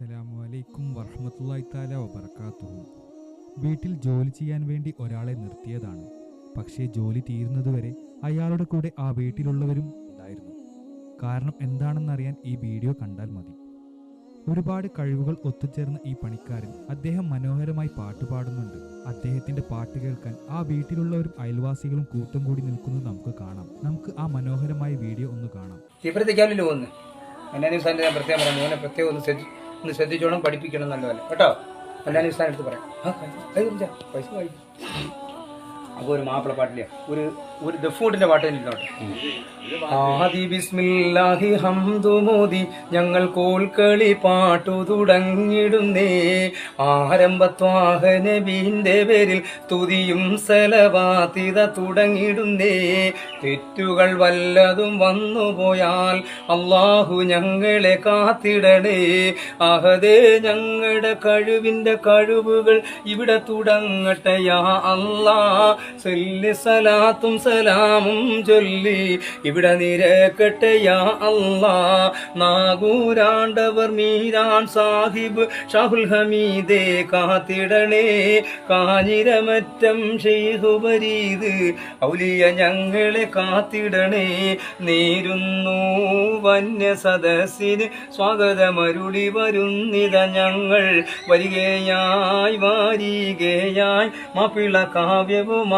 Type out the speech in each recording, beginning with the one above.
അസ്സലാമു അലൈക്കും വറഹ്മത്തുള്ളാഹി താല വബറകാതുഹു. വീട്ടിൽ ജോലി ചെയ്യാൻ വേണ്ടി ഒരാളെ നിർത്തിയതാണ്. പക്ഷേ ജോലി തീരുന്നതുവരെ അയാളുടെ കൂടെ ആ വീട്ടിലുള്ളവരും ഉണ്ടായിരുന്നു. കാരണം എന്താണെന്നറിയാൻ ഈ വീഡിയോ കണ്ടാൽ മതി. ഒരുപാട് കഴിവുകൾ ഒത്തുചേർന്ന ഈ പണിക്കാരൻ അദ്ദേഹം മനോഹരമായി പാട്ട് പാടുന്നുണ്ട്. അദ്ദേഹത്തിന്റെ പാട്ട് കേൾക്കാൻ ആ വീട്ടിലുള്ളവരും അയൽവാസികളും കൂട്ടം കൂടി നിൽക്കുന്നത് നമുക്ക് കാണാം. നമുക്ക് ആ മനോഹരമായ വീഡിയോ ഒന്ന് കാണാം. പ്രത്യേകം ഒന്ന് ഒന്ന് ശ്രദ്ധിച്ചോണം പഠിപ്പിക്കണം നല്ലപോലെ കേട്ടോ? അന്നാനി ഈ സ്ഥാനത്ത് പറയാം. പൈസ വാങ്ങിക്കും. അപ്പോൾ ഒരു മാപ്പിള പാട്ടില്ല ഒരു ഒരു ദഫൂട്ടിന്റെ പാട്ട് ആദി ബിസ്മില്ലാഹി ഹംദു മോദി ഞങ്ങൾ കോൽക്കളി പാട്ടു തുടങ്ങിടുന്നേ ആരംഭത്വാഹ നബീന്റെ പേരിൽ തുതിയും സലവാതിത തുടങ്ങിടുന്നേ തെറ്റുകൾ വല്ലതും വന്നുപോയാൽ അള്ളാഹു ഞങ്ങളെ കാത്തിടണേ. അഹദേ ഞങ്ങളുടെ കഴിവിന്റെ കഴിവുകൾ ഇവിടെ തുടങ്ങട്ടെ യാ സല്ലി സലാത്തും സലാമും ചൊല്ലി. ഇവിടെ നിരക്കട്ടെ യാ അല്ലാ. നാഗൂരാണ്ടവർ മീരാൻ സാഹിബ് ഷാഹുൽ ഹമീദേ കാത്തിടണേ. കാഞ്ഞിരമറ്റം ഷെയ്ഹുബരീത് ഔലിയ ഞങ്ങളെ കാത്തിടണേ. നേരുന്നു വന്യ സദസ്സിന് സ്വാഗതമരുളി വരുന്നിത ഞങ്ങൾ. വരികയായി വാരികയായി മാപ്പിള കാവ്യവുമായി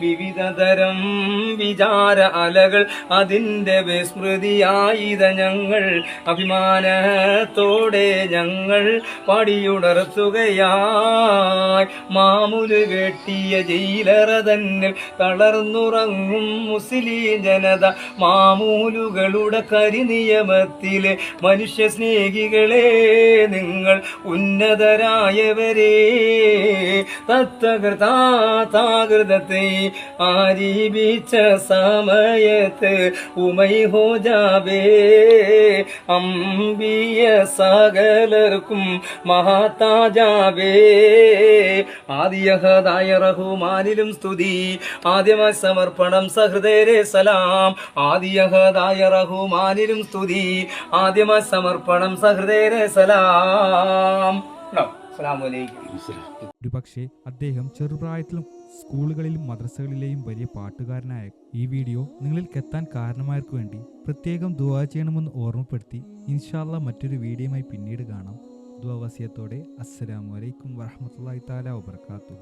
വിവിധ തരം വിചാര അലകൾ അതിന്റെ വിസ്മൃതിയായിത ഞങ്ങൾ. അഭിമാനത്തോടെ ഞങ്ങൾ പടിയുണർത്തുകയായി. മാമുൽ കെട്ടിയ ജയിലറ തന്നിൽ തളർന്നുറങ്ങും മുസ്ലിം ജനത മാമൂലുകളുടെ കരിനിയമത്തിലെ മനുഷ്യ സ്നേഹികളെ നിങ്ങൾ ഉന്നതരായവരെ. തത്തകൃതാകൃതത്തെ ആരീപിച്ച സമയത്ത് ഉമൈ ഹോ ജാബേ അമ്പിയ സകലർക്കും മഹാതാജാബേ. ആദിയഹദായ റഹുമാനിലും സ്തുതി. ആദ്യമായി സമർപ്പണം സഹൃദയരെ സലാം. ആദിയഹദായ റഹുമാനിലും സ്തുതി. ആദ്യമായി സമർപ്പണം സഹൃദയരെ സലാം. ഉണ്ടോ? ഒരുപക്ഷെ അദ്ദേഹം ചെറുപ്രായത്തിലും സ്കൂളുകളിലും മദ്രസകളിലെയും വലിയ പാട്ടുകാരനായ ഈ വീഡിയോ നിങ്ങളിലേക്ക് എത്താൻ കാരണമായവർക്ക് വേണ്ടി പ്രത്യേകം ദുവാ ചെയ്യണമെന്ന് ഓർമ്മപ്പെടുത്തി ഇൻഷാല്ല മറ്റൊരു വീഡിയോയുമായി പിന്നീട് കാണാം. ദുവാവസ്യത്തോടെ അസ്സലാമു അലൈക്കും വറഹമത്തല്ലാഹി താല വബർക്കാത്തു